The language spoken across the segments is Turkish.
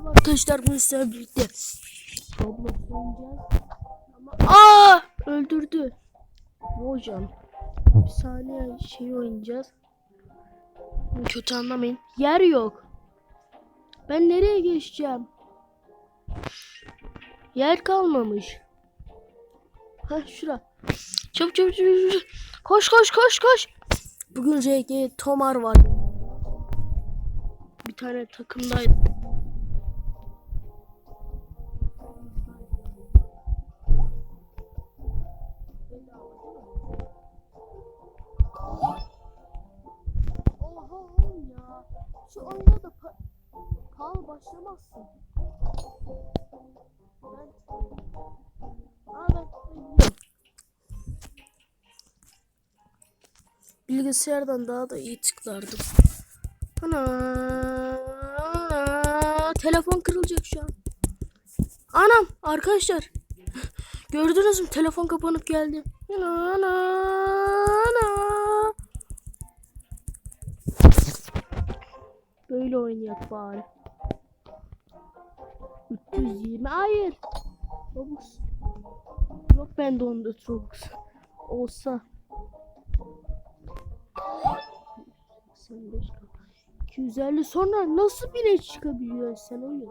Merhaba arkadaşlar bugün sizlerle birlikte Roblox oynayacağız. Ama aa öldürdü. Bojan. Bir saniye şey oynayacağız. Kötü anlamayın. Yer yok. Ben nereye geçeceğim? Yer kalmamış. Ha şura. Çabuk çabuk çabuk. çabuk. Koş koş koş koş. Bugün RG Tomar var. Bir tane takımdaydı. Şu oyuna da pa pahalı başlamazsın. Ben... Aa ben. Bilgisayardan daha da iyi tıklardım. Ana, telefon kırılacak şu an. Anam arkadaşlar. Gördünüz mü telefon kapanıp geldi. Ana, ana. Böyle oynayak bari. 320 hayır. Robux. Yok bende onda Robux. Olsa. 85 250 sonra nasıl bire çıkabiliyor sen oyun?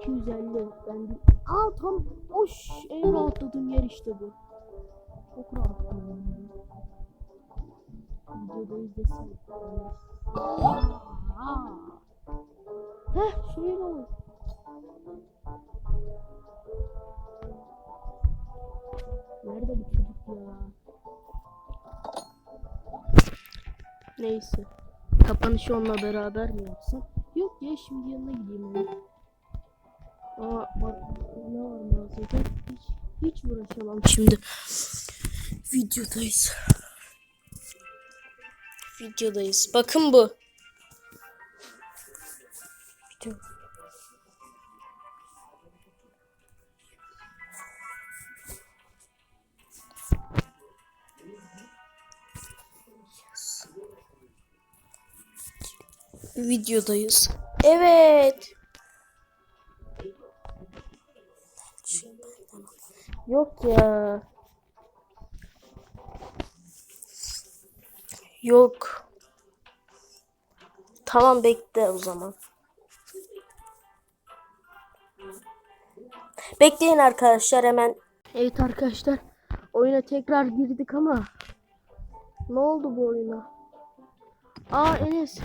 250 ben bir... Aa tam oş en rahatladığım yer işte bu. Çok rahat. Videoda izlesin. Aa. Heh şöyle olur. Nerede bu çocuk ya? Neyse. Kapanışı onunla beraber mi yapsam? Yok ya şimdi yanına gideyim ona. Ama bak ne var mağazada? Hiç, hiç uğraşamam şimdi. Videodayız. Videodayız. Bakın bu. Video. Videodayız. Evet. Yok ya. Yok. Tamam bekle o zaman. Bekleyin arkadaşlar hemen. Evet arkadaşlar. Oyuna tekrar girdik ama. Ne oldu bu oyuna? Aa Enes.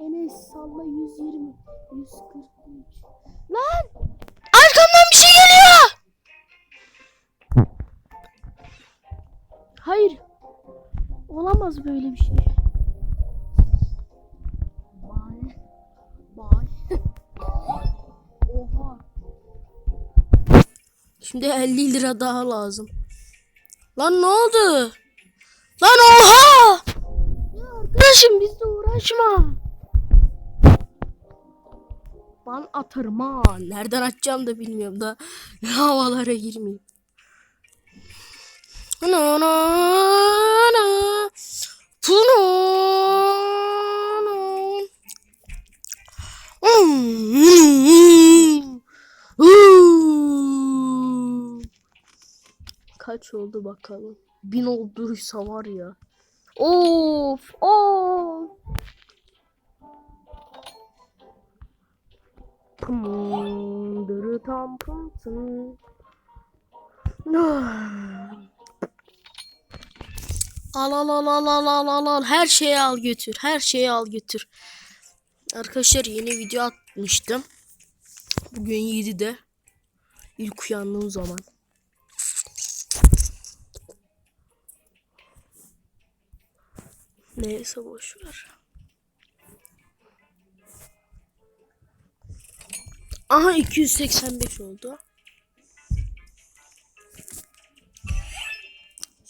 Enes salla 120 143 Lan! Hayır. Olamaz böyle bir şey. Bye. Bye. Oha. Şimdi 50 lira daha lazım. Lan ne oldu? Lan oha! Ya arkadaşım bizle uğraşma. Ben atarım ha. Nereden atacağım da bilmiyorum da. Havalara girmeyeyim. Na na na. Puno. Kaç oldu bakalım. Bin olduysa var ya. Of of. Pum, dırı tam pum tım. Al al al al al al al al her şeyi al götür her şeyi al götür. Arkadaşlar yeni video atmıştım. Bugün 7'de ilk uyandığım zaman. Neyse boş ver. Aha 285 oldu.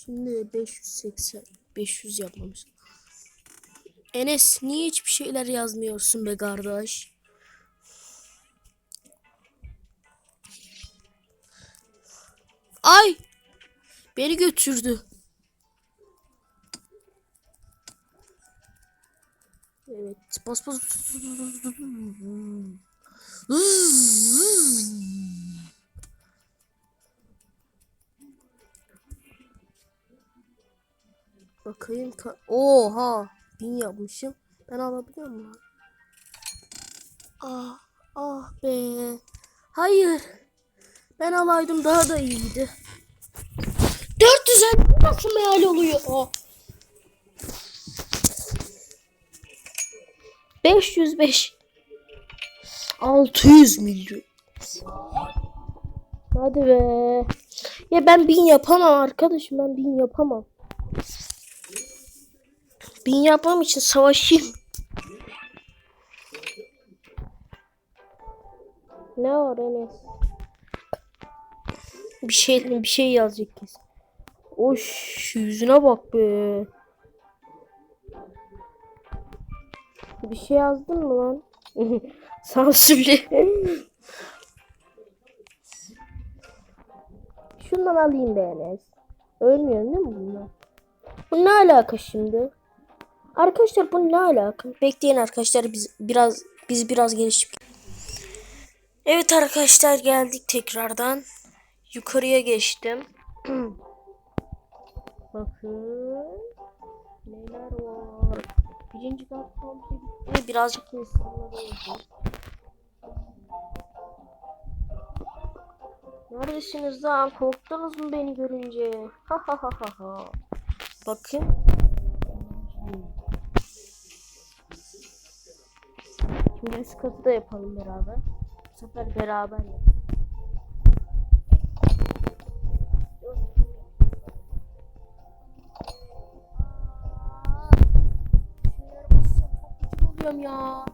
Şimdi 580 500 yapmamış. Enes niye hiçbir şeyler yazmıyorsun be kardeş? Ay! Beni götürdü. Evet. Bas bas. Bakayım. ka- Oha. Bin yapmışım. Ben alabiliyor muyum? Ah, ah be. Hayır. Ben alaydım daha da iyiydi. 450 nasıl meal oluyor? Oh. 505 600 milyon. Hadi be. Ya ben bin yapamam arkadaşım ben bin yapamam. Bin yapmam için savaşayım. Ne var Enes? Bir şey bir şey yazacak kesin. Oş yüzüne bak be. Bir şey yazdın mı lan? Sansürlü. Şundan alayım be Enes. Ölmüyorsun değil mi bunlar? Bu ne alaka şimdi? Arkadaşlar bu ne alaka? Bekleyin arkadaşlar biz biraz biz biraz gelişip. Evet arkadaşlar geldik tekrardan. Yukarıya geçtim. Bakın. Neler var? Birinci kat komple bitti. Birazcık insanlar oldu. Neredesiniz lan? Korktunuz mu beni görünce? Ha ha ha ha ha. Bakın. Üst katı da yapalım beraber. Bu sefer beraber yapalım. Ya.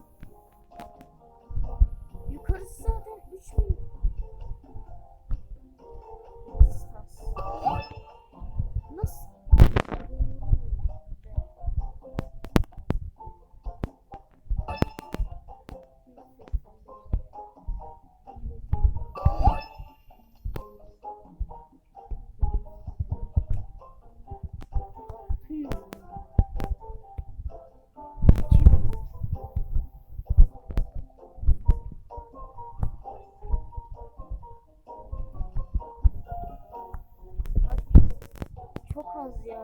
Az ya.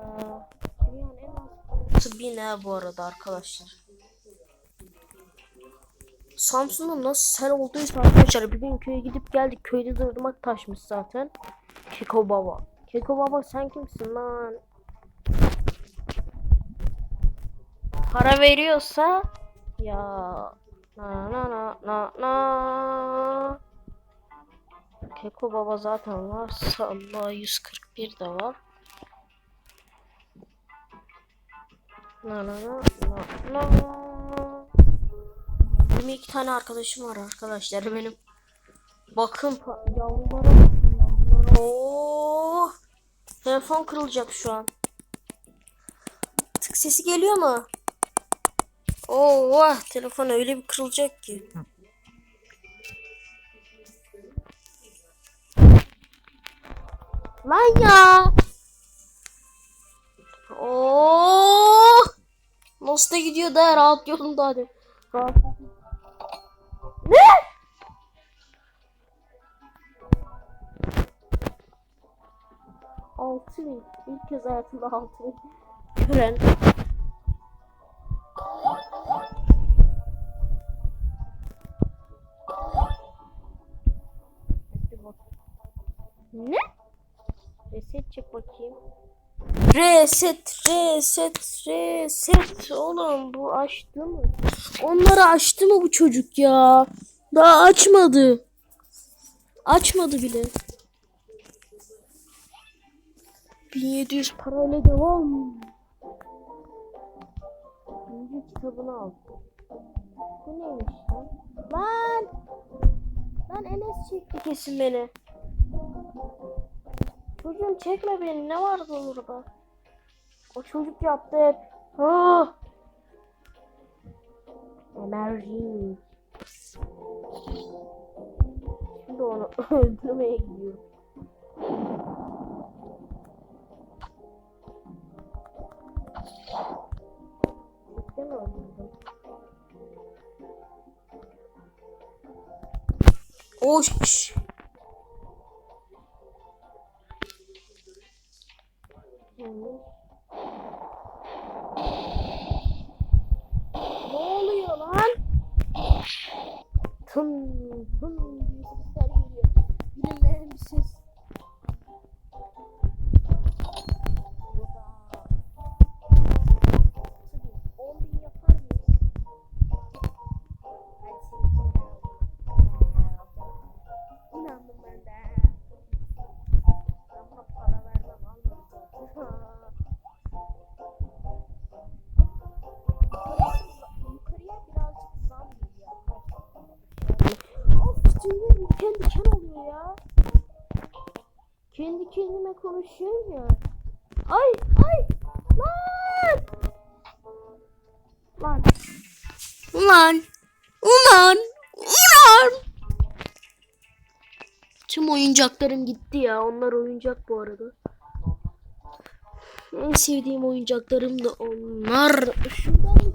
Dünyanın en az. Bin ha bu arada arkadaşlar. Samsun'da nasıl sel olduysa arkadaşlar bir gün köye gidip geldik. Köyde de ırmak taşmış zaten. Keko baba. Keko baba sen kimsin lan? Para veriyorsa ya na na na na na Keko baba zaten varsa Allah 141 de var. Na na na na na. 22 tane arkadaşım var arkadaşlar benim. Bakın yavrulara bakın! Telefon kırılacak şu an. Tık sesi geliyor mu? Oo, vah, telefon öyle bir kırılacak ki. Lan ya. Oo! Da gidiyor da rahat yolunda hadi. Rahat. Ne? Altı bin. İlk kez hayatımda altı bin. Gören. Ne? Reset çek bakayım. Reset, reset, reset. Oğlum bu açtı mı? Onları açtı mı bu çocuk ya? Daha açmadı. Açmadı bile. 1700 parayla devam. Birinci kitabını al. Bu neymiş lan? Lan! Lan Enes çekti kesin beni. Çocuğum çekme beni ne var burada? O çocuk yaptı hep. Ah! Emerging. Şimdi onu öldürmeye gidiyorum. Bitti mi? Oş. Kendi kendime konuşuyorum ya. Ay ay lan. Lan. Ulan. Ulan. Ulan. Tüm oyuncaklarım gitti ya. Onlar oyuncak bu arada. En sevdiğim oyuncaklarım da onlar. Şuradan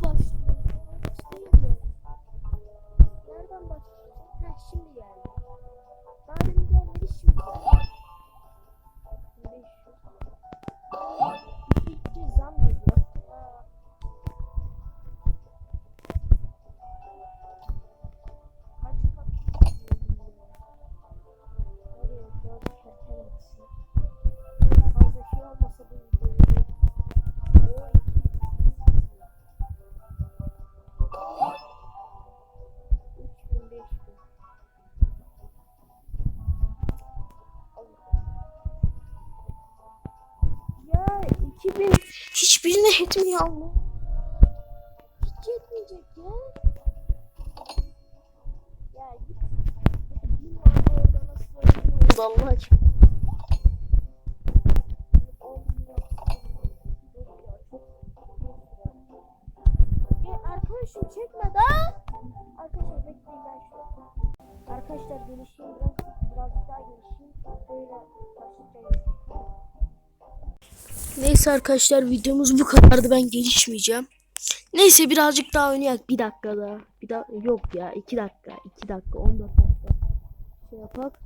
hiçbirine etmiyor mu? Hiç yetmeyecek ya. Ya git. Bin orada nasıl oldu Allah aşkına. Arkadaşım çekme da. Arkadaşlar bekleyin ben şu. Arkadaşlar gelişeyim biraz. Birazcık daha gelişeyim. Böyle başlayacağız. Neyse arkadaşlar videomuz bu kadardı ben gelişmeyeceğim. Neyse birazcık daha oynayak bir dakika daha. Bir daha yok ya iki dakika iki dakika 14 dakika. Şey yapak.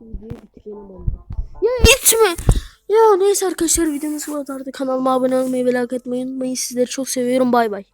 Videoyu bitirelim onunla. Ya itme. Ya neyse arkadaşlar videomuz bu kadardı. Kanalıma abone olmayı ve like etmeyi unutmayın. Sizleri çok seviyorum. Bay bay.